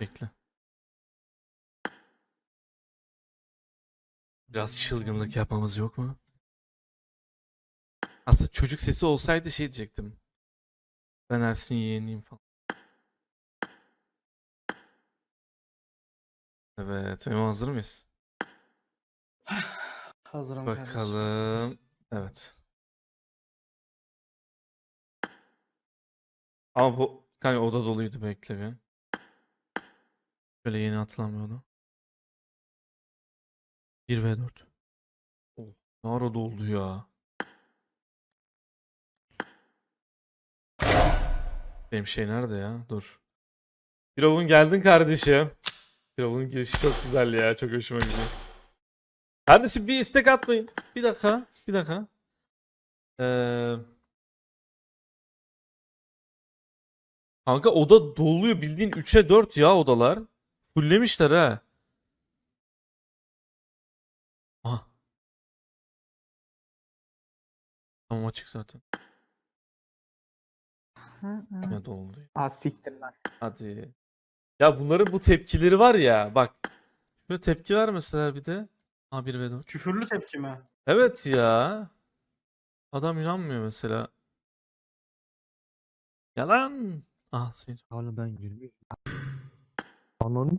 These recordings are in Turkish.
Bekle. Biraz çılgınlık yapmamız yok mu? Aslında çocuk sesi olsaydı şey diyecektim. Ben Ersin yeğeniyim falan. Evet, Memo hazır mıyız? Hazırım kardeşim. Bakalım. Evet. Ama bu kanka oda doluydu bekle bir. Böyle yeni atılamıyordu. 1 ve 4. Oh, ne ara doldu ya. Benim şey nerede ya? Dur. Firavun geldin kardeşim. Firavun'un girişi çok güzel ya. Çok hoşuma gidiyor. Kardeşim bir istek atmayın. Bir dakika. Bir dakika. Ee, kanka oda doluyor. Bildiğin 3'e 4 ya odalar. Fullemişler ha. Aha. Tamam açık zaten. Ne doldu ya. Ha siktir lan. Hadi. Ya bunların bu tepkileri var ya bak. Şöyle tepki vermeseler bir de. A1 ve 4. Küfürlü tepki mi? Evet ya. Adam inanmıyor mesela. Yalan. Ah seni. Oğlum ben gülmüyorum. Ananı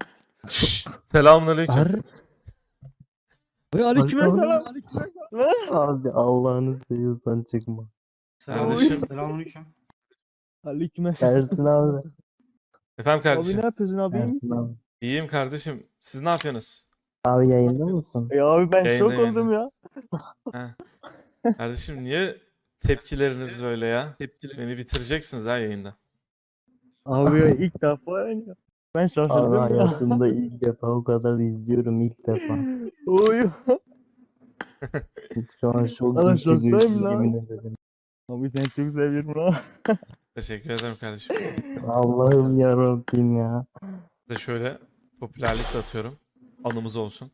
Selamünaleyküm. Ve aleykümselam. Abi Allah'ını seviyorsan çıkma. Kardeşim. Selamünaleyküm. Aleykümselam. Ersin abi. Efendim Abi kardeşim. ne yapıyorsun abi? iyi misin? Ersin abi. İyiyim kardeşim. Siz ne yapıyorsunuz? Abi yayında mısın? Ya abi ben Yayında, şok oldum ya. Kardeşim niye tepkileriniz böyle ya? Beni bitireceksiniz ha yayında. Abi ya ilk defa ya. Ben Abi şaşırdım ya. hayatımda ilk defa o kadar izliyorum ilk defa. Oy. Şu an güçlü lan. yemin ederim. Abi seni çok seviyorum ha. Teşekkür ederim kardeşim. Allah'ım yarabbim ya. Bir de şöyle popülerlik de atıyorum. Anımız olsun.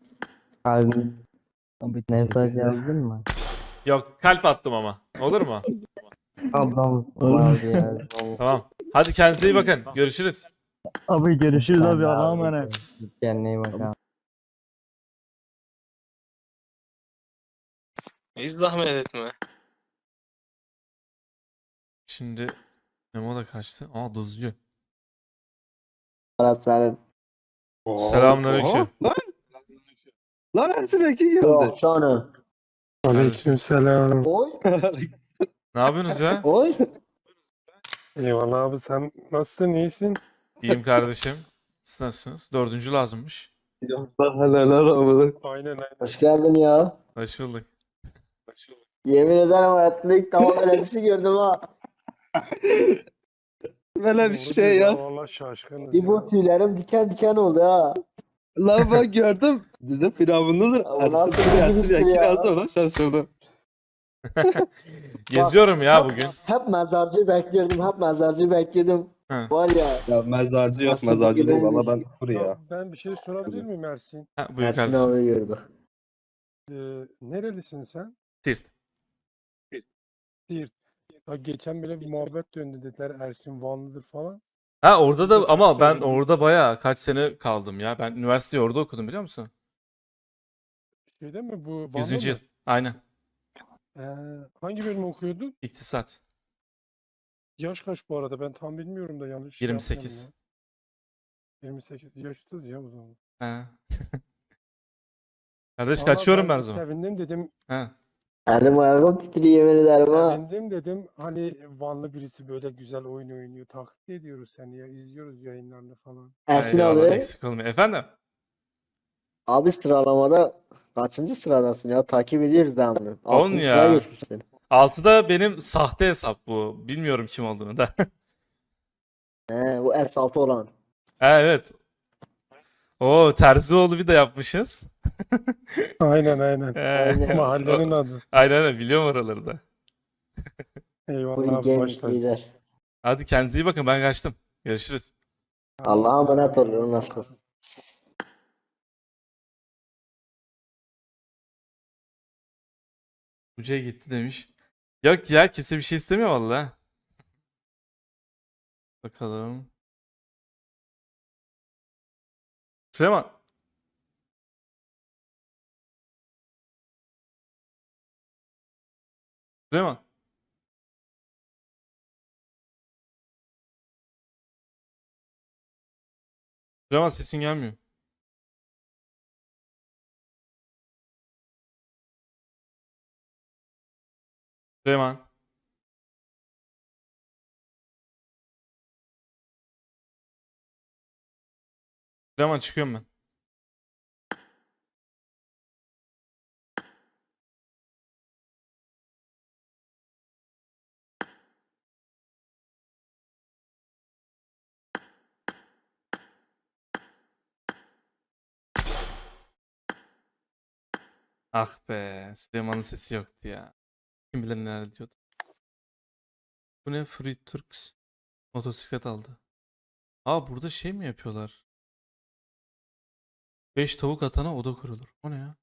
Abi Abi mesaj yazdın mı? Yok kalp attım ama. Olur mu? Ablam abi ya. Tamam. Hadi kendinize iyi bakın. Görüşürüz. Abi görüşürüz Sen abi Allah'a emanet. Kendine iyi bak abi. Hiç zahmet etme. Şimdi Memo da kaçtı. Aa dızcı. Senin. Selamünaleyküm. Lan Ersin Eki geldi. Yok canım. Aleykümselam. Oy Ne yapıyorsunuz ya? oy. Eyvallah abi sen nasılsın iyisin? İyiyim kardeşim. Siz nasılsınız? Dördüncü lazımmış. Aynen aynen. Hoş geldin ya. Hoş bulduk. Yemin ederim hayatımda ilk defa öyle bir şey gördüm ha. Böyle bir şey ya. Valla şaşkınız Bir bu tüylerim diken diken oldu ha. Lan ben gördüm. Dedim firavunludur. Nasıl Ersin bir Ersin gülüştü Eki ya? yazdı ona şaşırdım. Geziyorum ya bugün. Hep mezarcı bekliyordum, hep mezarcı bekledim. Hı. Var ya. Ya mezarcı yok mezarcı değil. Valla güvenmiş. ben kufur ya. Ben bir şey sorabilir miyim Ersin? Ha, buyur Ersin kardeşim. abi gördük. Ee, nerelisin sen? Siirt. Siirt. Ya geçen bile bir muhabbet döndü dediler Ersin Vanlıdır falan. Ha orada da ama ben orada bayağı kaç sene kaldım ya. Ben üniversiteyi orada okudum biliyor musun? Şeyde mi bu Vanlı 100. yıl. mı? Aynen. Ee, hangi bölüm okuyordun? İktisat. Yaş kaç bu arada? Ben tam bilmiyorum da yanlış şey 28. yapmayayım ya. 28. Yaşlıyız ya o zaman. Ha. Kardeş Valla kaçıyorum ben o zaman. Sevindim dedim. Ha. Elim ayağım titriyor yemin ederim ha. Sevindim dedim. Hani Vanlı birisi böyle güzel oyun oynuyor. Taklit ediyoruz seni ya. izliyoruz yayınlarını falan. Ersin Eyvallah, abi. eksik olmayın. Efendim? Abi sıralamada kaçıncı sıradasın ya? Takip ediyoruz devamlı. On Altıncı ya. sıraya geçmişsin. Altıda benim sahte hesap bu. Bilmiyorum kim olduğunu da. He, bu F6 olan. ha, evet. O Terzioğlu bir de yapmışız. Aynen aynen. He. Mahallenin adı. Aynen aynen biliyorum oraları da. Eyvallah Bu abi lider. Hadi kendinize iyi bakın ben kaçtım. Görüşürüz. Allah'a emanet olun. Nasıl olsun. Buca'ya gitti demiş. Yok ya kimse bir şey istemiyor valla. Bakalım. Süleyman. Süleyman. Süleyman sesin gelmiyor. Süleyman. Süleyman çıkıyorum ben. Ah be, Süleyman'ın sesi yoktu ya. Kim bilir neler diyordu. Bu ne? Free Turks. Motosiklet aldı. Aa burada şey mi yapıyorlar? 5 tavuk atana oda kurulur. O ne ya?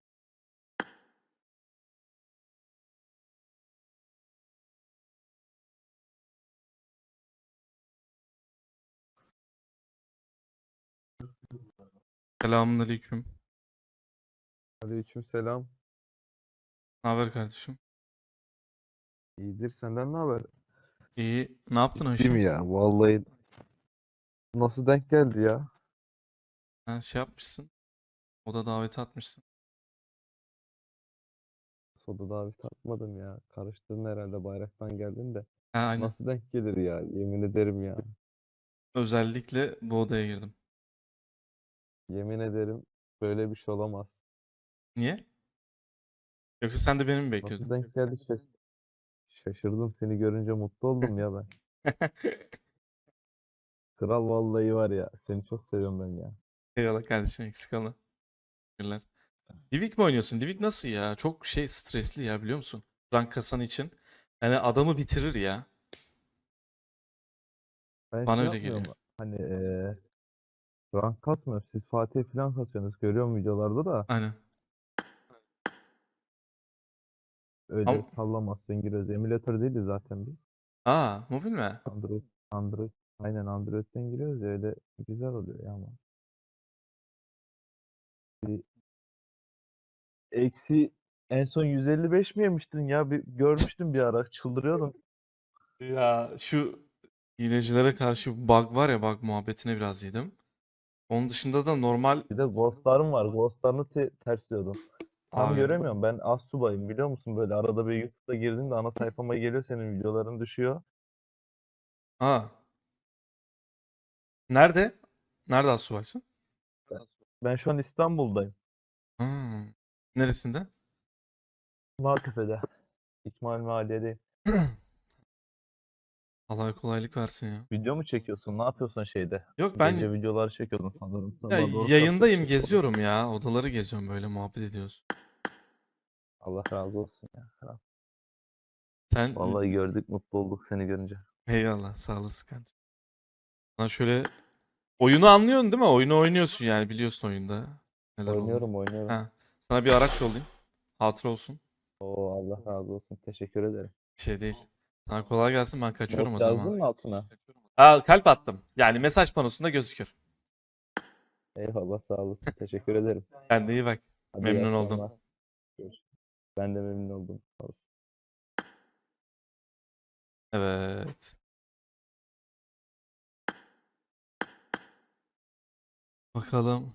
Selamünaleyküm. Aleyküm selam. Ne haber kardeşim? İyidir senden ne haber? İyi. Ne yaptın Değil mi ya? Vallahi nasıl denk geldi ya? Ha, şey yapmışsın. Oda daveti atmışsın. Soda davet atmadım ya. Karıştırdın herhalde bayraktan geldin de. Ha, aynen. Nasıl denk gelir ya? Yemin ederim ya. Özellikle bu odaya girdim. Yemin ederim böyle bir şey olamaz. Niye? Yoksa sen de beni mi Nasıl bekliyordun? denk geldi şaş şaşırdım seni görünce mutlu oldum ya ben. Kral vallahi var ya. Seni çok seviyorum ben ya. Eyvallah kardeşim eksik olma. Teşekkürler. Livik mi oynuyorsun? Livik nasıl ya? Çok şey stresli ya biliyor musun? Rank kasan için. Yani adamı bitirir ya. Ben Bana şey öyle geliyor. yapmıyorum. Hani eee rank kasmıyorum. Siz Fatih falan kasıyorsunuz. Görüyorum videolarda da. Aynen. Öyle Ama- sallamazsın giriyoruz. Emülatör değiliz zaten biz. Aa, mobil mi? Android, Android, aynen Android'den giriyoruz ya öyle güzel oluyor ya ama. Bir eksi en son 155 mi yemiştin ya? Bir görmüştüm bir ara çıldırıyordum. Ya şu hilecilere karşı bug var ya bug muhabbetine biraz yedim. Onun dışında da normal Bir de ghostlarım var. Ghostlarını te tersliyordum. Tam Abi, göremiyorum. Ben az subayım biliyor musun? Böyle arada bir YouTube'da girdiğinde ana sayfama geliyor senin videoların düşüyor. Ha. Nerede? Nerede asubaysın? Ben şu an İstanbul'dayım. Hmm. Neresinde? Maltepe'de. İkmal Mahalle'deyim. Allah kolaylık versin ya. Video mu çekiyorsun? Ne yapıyorsun şeyde? Yok ben Gece videolar çekiyordun sanırım. ya Sabah doğru yayındayım geziyorum ya. Odaları geziyorum böyle muhabbet ediyoruz. Allah razı olsun ya. Kral. Sen Vallahi gördük mutlu olduk seni görünce. eyvallah sağ olasın kardeşim. Sana şöyle oyunu anlıyorsun değil mi? Oyunu oynuyorsun yani biliyorsun oyunda. Neler. Oynuyorum oynuyorum. Ha. Sana bir araç yollayayım. Hatıra olsun. Oo Allah razı olsun. Teşekkür ederim. Bir şey değil. Sana kolay gelsin ben kaçıyorum o Not zaman. yazdın mı altına? Aa, kalp attım. Yani mesaj panosunda gözükür. Eyvallah sağ olasın. Teşekkür ederim. Kendine iyi bak. Hadi iyi Memnun oldum. akşamlar. Görüşürüz. Ben de memnun oldum. Sağ olasın. Evet. Bakalım.